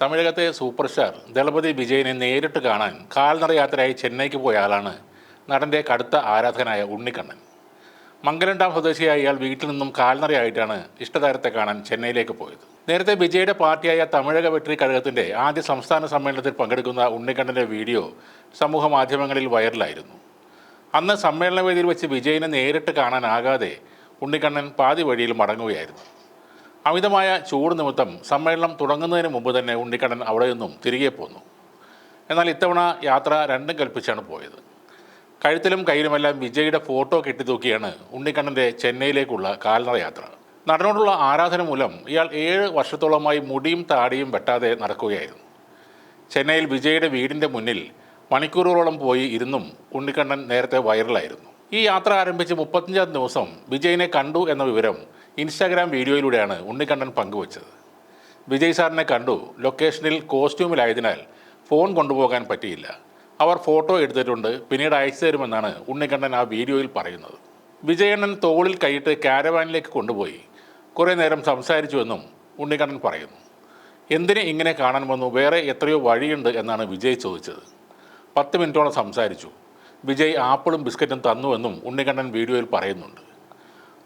തമിഴകത്തെ super star Thalapathy വിജയനെ നേരിട്ട് കാണാൻ കാൽനട യാത്രയായി ചെന്നൈക്ക് പോയ ആളാണ് നടന്റെ കടുത്ത ആരാധകനായ ഉണ്ണിക്കണ്ണൻ. മംഗലം ഡാം സ്വദേശിയായ ഇയാൾ വീട്ടിൽ നിന്നും കാൽനടയായിട്ടാണ് ഇഷ്ടതാരത്തെ കാണാൻ ചെന്നൈയിലേക്ക് പോയത്. നേരത്തെ വിജയുടെ പാർട്ടിയായ തമിഴക വെട്രി കഴകത്തിന്റെ ആദ്യ സംസ്ഥാന സമ്മേളനത്തിൽ പങ്കെടുക്കുന്ന ഉണ്ണിക്കണ്ണന്റെ വീഡിയോ സമൂഹ മാധ്യമങ്ങളിൽ വൈറലായിരുന്നു. അന്ന് സമ്മേളന വേദിയിൽ വെച്ച് വിജയനെ നേരിട്ട് കാണാനാകാതെ ഉണ്ണിക്കണ്ണൻ പാതി വഴിയിൽ മടങ്ങുകയായിരുന്നു. അമിതമായ ചൂട് നിമിത്തം സമ്മേളനം തുടങ്ങുന്നതിന് മുമ്പ് തന്നെ ഉണ്ണിക്കണ്ണൻ അവിടെ നിന്നും തിരികെ പോന്നു. എന്നാൽ ഇത്തവണ യാത്ര രണ്ടും കൽപ്പിച്ചാണ് പോയത്. കഴുത്തിലും കയ്യിലുമെല്ലാം വിജയുടെ ഫോട്ടോ കെട്ടിത്തൂക്കിയാണ് ഉണ്ണിക്കണ്ണന്റെ ചെന്നൈയിലേക്കുള്ള കാൽനട യാത്ര നടനോടുള്ള ആരാധന മൂലം ഇയാൾ ഏഴ് വർഷത്തോളമായി മുടിയും താടിയും വെട്ടാതെ നടക്കുകയായിരുന്നു. ചെന്നൈയിൽ വിജയുടെ വീടിന്റെ മുന്നിൽ മണിക്കൂറുകളോളം പോയി ഇരുന്നും ഉണ്ണിക്കണ്ണൻ നേരത്തെ വൈറലായിരുന്നു. ഈ യാത്ര ആരംഭിച്ച് മുപ്പത്തഞ്ചാം ദിവസം വിജയിനെ കണ്ടു എന്ന വിവരം ഇൻസ്റ്റാഗ്രാം വീഡിയോയിലൂടെയാണ് ഉണ്ണിക്കണ്ണൻ പങ്കുവച്ചത്. വിജയ് സാറിനെ കണ്ടു ലൊക്കേഷനിൽ കോസ്റ്റ്യൂമിലായതിനാൽ ഫോൺ കൊണ്ടുപോകാൻ പറ്റിയില്ല. അവർ ഫോട്ടോ എടുത്തിട്ടുണ്ട് പിന്നീട് അയച്ചു തരുമെന്നാണ് ഉണ്ണിക്കണ്ണൻ ആ വീഡിയോയിൽ പറയുന്നത്. വിജയണ്ണൻ തോളിൽ കൈയിട്ട് കാരവാനിലേക്ക് കൊണ്ടുപോയി. കുറേ നേരം സംസാരിച്ചുവെന്നും ഉണ്ണിക്കണ്ണൻ പറയുന്നു. എന്തിനെ ഇങ്ങനെ കാണാൻ വന്നു വേറെ എത്രയോ വഴിയുണ്ട് എന്നാണ് വിജയ് ചോദിച്ചത്. പത്ത് മിനിറ്റോളം സംസാരിച്ചു. വിജയ് ആപ്പിളും ബിസ്ക്കറ്റും തന്നുവെന്നും ഉണ്ണിക്കണ്ണൻ വീഡിയോയിൽ പറയുന്നുണ്ട്.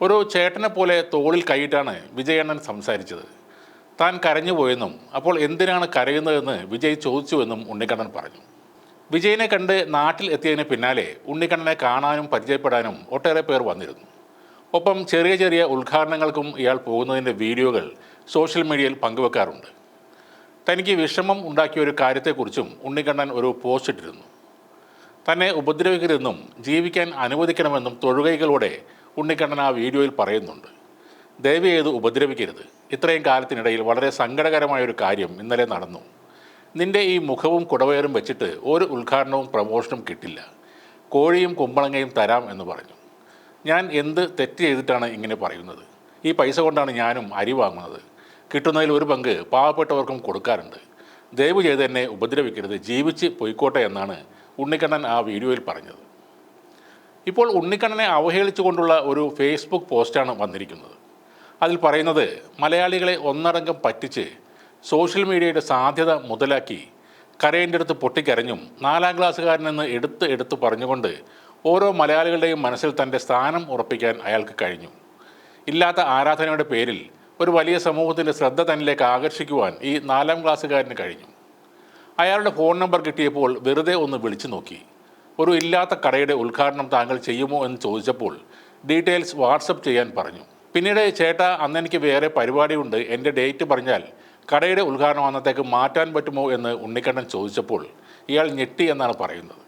ഒരു ചേട്ടനെ പോലെ തോളിൽ കൈയിട്ടാണ് വിജയണ്ണൻ സംസാരിച്ചത്. താൻ കരഞ്ഞുപോയെന്നും അപ്പോൾ എന്തിനാണ് കരയുന്നതെന്ന് വിജയ് ചോദിച്ചുവെന്നും ഉണ്ണിക്കണ്ണൻ പറഞ്ഞു. വിജയനെ കണ്ട് നാട്ടിൽ എത്തിയതിന് പിന്നാലെ ഉണ്ണിക്കണ്ണനെ കാണാനും പരിചയപ്പെടാനും ഒട്ടേറെ പേർ വന്നിരുന്നു. ഒപ്പം ചെറിയ ചെറിയ ഉദ്ഘാടനങ്ങൾക്കും ഇയാൾ പോകുന്നതിന്റെ വീഡിയോകൾ സോഷ്യൽ മീഡിയയിൽ പങ്കുവെക്കാറുണ്ട്. തനിക്ക് വിഷമം ഉണ്ടാക്കിയ ഒരു കാര്യത്തെക്കുറിച്ചും ഉണ്ണിക്കണ്ണൻ ഒരു പോസ്റ്റ് ഇട്ടിരുന്നു. തന്നെ ഉപദ്രവിക്കരുതെന്നും ജീവിക്കാൻ അനുവദിക്കണമെന്നും തൊഴുകൈകളോടെ ഉണ്ണിക്കണ്ണൻ ആ വീഡിയോയിൽ പറയുന്നുണ്ട്. ദയവ് ചെയ്ത് ഉപദ്രവിക്കരുത്. ഇത്രയും കാലത്തിനിടയിൽ വളരെ സങ്കടകരമായ ഒരു കാര്യം ഇന്നലെ നടന്നു. നിന്റെ ഈ മുഖവും കുടവയറും വെച്ചിട്ട് ഒരു ഉദ്ഘാടനവും പ്രമോഷനും കിട്ടില്ല. കോഴിയും കുമ്പളങ്ങയും തരാം എന്ന് പറഞ്ഞു. ഞാൻ എന്ത് തെറ്റ് ചെയ്തിട്ടാണ് ഇങ്ങനെ പറയുന്നത്? ഈ പൈസ കൊണ്ടാണ് ഞാനും അരി വാങ്ങുന്നത്. കിട്ടുന്നതിൽ ഒരു പങ്ക് പാവപ്പെട്ടവർക്കും കൊടുക്കാറുണ്ട്. ദയവ് ചെയ്ത് എന്നെ ഉപദ്രവിക്കരുത്. ജീവിച്ച് പൊയ്ക്കോട്ടെ എന്നാണ് ഉണ്ണിക്കണ്ണൻ ആ വീഡിയോയിൽ പറഞ്ഞത്. ഇപ്പോൾ ഉണ്ണിക്കണ്ണനെ അവഹേളിച്ചുകൊണ്ടുള്ള ഒരു ഫേസ്ബുക്ക് പോസ്റ്റാണ് വന്നിരിക്കുന്നത്. അതിൽ പറയുന്നത് മലയാളികളെ ഒന്നടങ്കം പറ്റിച്ച് സോഷ്യൽ മീഡിയയുടെ സാധ്യത മുതലാക്കി കരേന്റെ അടുത്ത് പൊട്ടിക്കരഞ്ഞും നാലാം ക്ലാസ്സുകാരനെന്ന് എടുത്ത് എടുത്ത് പറഞ്ഞുകൊണ്ട് ഓരോ മലയാളികളുടെയും മനസ്സിൽ തന്റെ സ്ഥാനം ഉറപ്പിക്കാൻ അയാൾക്ക് കഴിഞ്ഞു. ഇല്ലാത്ത ആരാധനയുടെ പേരിൽ ഒരു വലിയ സമൂഹത്തിന്റെ ശ്രദ്ധ തന്നിലേക്ക് ആകർഷിക്കുവാൻ ഈ നാലാം ക്ലാസ്സുകാരന് കഴിഞ്ഞു. അയാളുടെ ഫോൺ നമ്പർ കിട്ടിയപ്പോൾ വെറുതെ ഒന്ന് വിളിച്ചു നോക്കി. ഒരു ഇല്ലാത്ത കടയുടെ ഉദ്ഘാടനം താങ്കൾ ചെയ്യുമോ എന്ന് ചോദിച്ചപ്പോൾ ഡീറ്റെയിൽസ് വാട്സപ്പ് ചെയ്യാൻ പറഞ്ഞു. പിന്നീട് ചേട്ട അന്ന് എനിക്ക് വേറെ പരിപാടിയുണ്ട്. എന്റെ ഡേറ്റ് പറഞ്ഞാൽ കടയുടെ ഉദ്ഘാടനം അന്നത്തേക്ക് മാറ്റാൻ പറ്റുമോ എന്ന് ഉണ്ണിക്കണ്ണൻ ചോദിച്ചപ്പോൾ ഇയാൾ ഞെട്ടി എന്നാണ് പറയുന്നത്.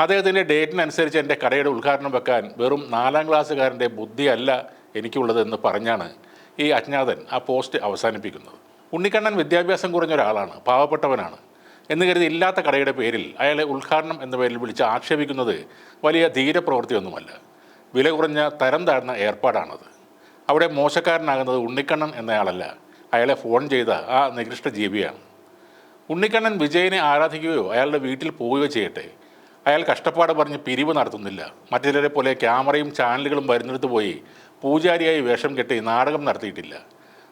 അദ്ദേഹത്തിന്റെ ഡേറ്റിനനുസരിച്ച് എന്റെ കടയുടെ ഉദ്ഘാടനം വെക്കാൻ വെറും നാലാം ക്ലാസ്സുകാരന്റെ ബുദ്ധിയല്ല എനിക്കുള്ളതെന്ന് പറഞ്ഞാണ് ഈ അജ്ഞാതൻ ആ പോസ്റ്റ് അവസാനിപ്പിക്കുന്നത്. ഉണ്ണിക്കണ്ണൻ വിദ്യാഭ്യാസം കുറഞ്ഞ ഒരാളാണ് പാവപ്പെട്ടവനാണ്. എന്ന് കരുതി ഇല്ലാത്ത കടയുടെ പേരിൽ അയാളെ ഉദ്ഘാടനം എന്ന പേരിൽ വിളിച്ച് ആക്ഷേപിക്കുന്നത് വലിയ ധീരപ്രവൃത്തിയൊന്നുമല്ല. വില കുറഞ്ഞ തരം താഴ്ന്ന ഏർപ്പാടാണത്. അവിടെ മോശക്കാരനാകുന്നത് ഉണ്ണിക്കണ്ണൻ എന്നയാളല്ല. അയാളെ ഫോൺ ചെയ്ത ആ നികൃഷ്ട ജീവിയാണ്. ഉണ്ണിക്കണ്ണൻ വിജയനെ ആരാധിക്കുകയോ അയാളുടെ വീട്ടിൽ പോവുകയോ ചെയ്യട്ടെ. അയാൾ കഷ്ടപ്പാട് പറഞ്ഞ് പിരിവ് നടത്തുന്നില്ല. മറ്റു ചിലരെ പോലെ ക്യാമറയും ചാനലുകളും വരുന്നിടത്ത് പോയി പൂജാരിയായി വേഷം കെട്ടി നാടകം നടത്തിയിട്ടില്ല.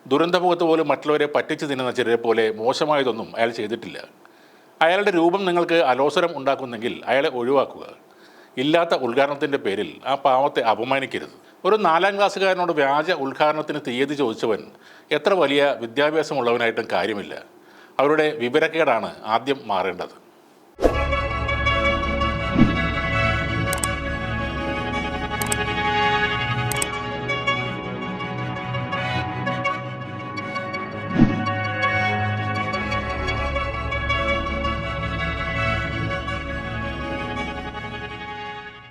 ദുരന്തമുഖത്ത് പോലും മറ്റുള്ളവരെ പറ്റിച്ചു തിന്നുന്ന ചിലരെ പോലെ മോശമായതൊന്നും അയാൾ ചെയ്തിട്ടില്ല. അയാളുടെ രൂപം നിങ്ങൾക്ക് അലോസരം ഉണ്ടാക്കുന്നെങ്കിൽ അയാളെ ഒഴിവാക്കുക. ഇല്ലാത്ത ഉദ്ഘാടനത്തിന്റെ പേരിൽ ആ പാവത്തെ അപമാനിക്കരുത്. ഒരു നാലാം ക്ലാസ്സുകാരനോട് വ്യാജ ഉദ്ഘാടനത്തിന് തീയതി ചോദിച്ചവൻ എത്ര വലിയ വിദ്യാഭ്യാസമുള്ളവനായിട്ടും കാര്യമില്ല. അവരുടെ വിവരക്കേടാണ് ആദ്യം മാറേണ്ടത്.